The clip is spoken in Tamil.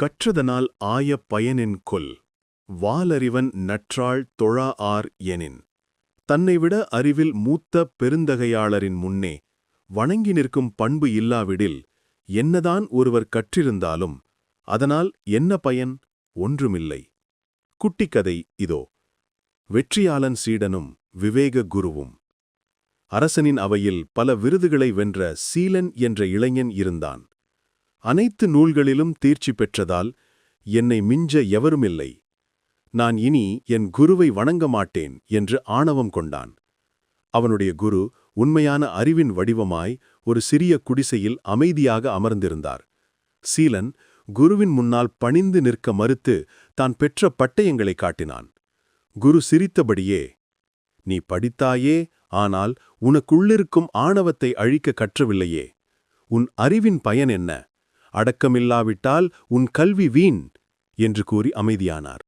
கற்றதனால் ஆய பயனின் கொல் வாலறிவன் நற்றாள் தொழா ஆர் எனின். தன்னைவிட அறிவில் மூத்த பெருந்தகையாளரின் முன்னே வணங்கி நிற்கும் பண்பு இல்லாவிடில் என்னதான் ஒருவர் கற்றிருந்தாலும் அதனால் என்ன பயன்? ஒன்றுமில்லை. குட்டிக்கதை இதோ வெற்றியாளன் சீடனும் விவேக குருவும். அரசனின் அவையில் பல விருதுகளை வென்ற சீலன் என்ற இளைஞன் இருந்தான். அனைத்து நூல்களிலும் தேர்ச்சி பெற்றதால் என்னை மிஞ்ச எவருமில்லை. நான் இனி என் குருவை வணங்க மாட்டேன் என்று ஆணவம் கொண்டான். அவனுடைய குரு உண்மையான அறிவின் வடிவமாய் ஒரு சிறிய குடிசையில் அமைதியாக அமர்ந்திருந்தார். சீலன் குருவின் முன்னால் பணிந்து நிற்க மறுத்து தான் பெற்ற பட்டயங்களை காட்டினான். குரு சிரித்தபடியே நீ படித்தாயே ஆனால் உனக்குள்ளிருக்கும் ஆணவத்தை அழிக்க கற்றவில்லையே. உன் அறிவின் பயன் என்ன? அடக்கமில்லாவிட்டால் உன் கல்வி வீண் என்று கூறி அமைதியானார்.